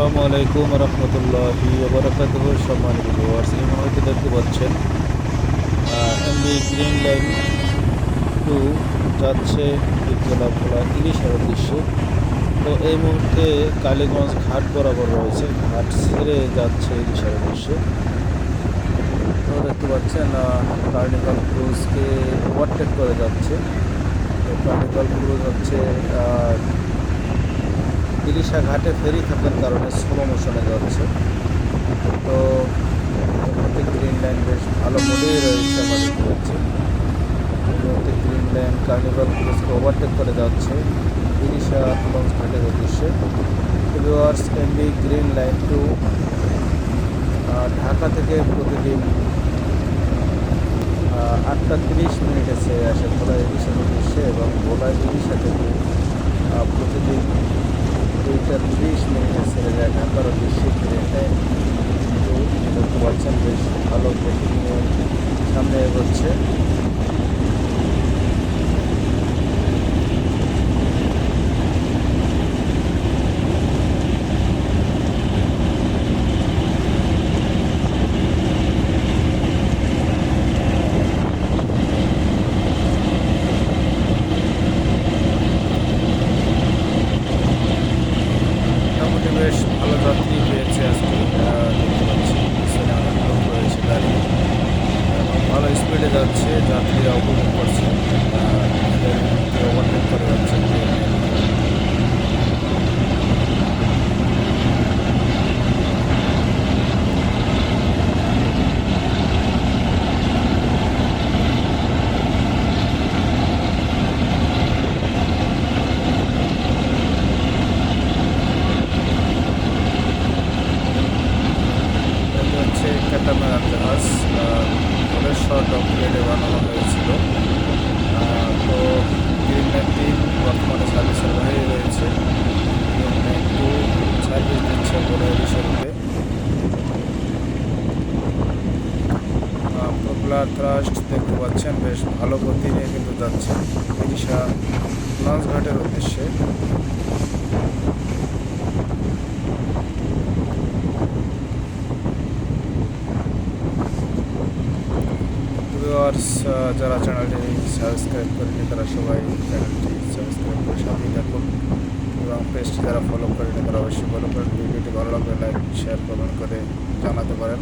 আসসালামু আলাইকুম রহমতুল্লাহি ওবরাকাত সম্মানিত ভিউয়ার্স এই মুহূর্তে দেখতে পাচ্ছেন এমবি গ্রিন লাইন টু যাচ্ছে বিদ্যালয়খোলা ইলিশের উদ্দেশ্যে। তো এই মুহূর্তে কালীগঞ্জ ঘাট বরাবর রয়েছে, ঘাট ছেড়ে যাচ্ছে ইলিশের উদ্দেশ্যে। তো দেখতে পাচ্ছেন কার্নিকাল ক্রুজকে ওভারটেক করে যাচ্ছে। তো কার্নিভাল ক্রুজ হচ্ছে ইলিশা ঘাটে ফেরি থাকার কারণে স্লো মোশনে যাচ্ছে। তো মুহূর্তে গ্রিন লাইন বেশ ভালো মোডেই রয়েছে পাচ্ছি এই মুহূর্তে গ্রিন লাইন কার্নিভাল ক্রুজকে ওভারটেক করে যাচ্ছে ইলিশা লঞ্চ ঘাটের উদ্দেশ্যে। Viewers MV Green Line two Dhaka থেকে প্রতিদিন আটটা তিরিশ মিনিটে সে আসে ভোলা ইলিশের উদ্দেশ্যে এবং ভোলা ইলিশা থেকে প্রতিদিন দুইটা ত্রিশ মিনিটে ছেড়ে যায় বেশি লাইন টু দেখতে পাচ্ছেন বেশ ভালো সামনে এগোচ্ছে। por. পপুলার ট্রাস্ট দেখতে পাচ্ছেন, বেশ ভালো গতি নিয়ে কিন্তু যাচ্ছে ইলিশা লঞ্চ ঘাটের উদ্দেশ্যে যারা চ্যানেলটি সাবস্ক্রাইব করেনি তারা সবাই চ্যানেলটি সাবস্ক্রাইব করে সাথেই থাকুন এবং পেজটি যারা ফলো করেনি তারা অবশ্যই ফলো করেন। ভিডিওটি ভালো লাগলে লাইক শেয়ার কমেন্ট করে জানাতে পারেন।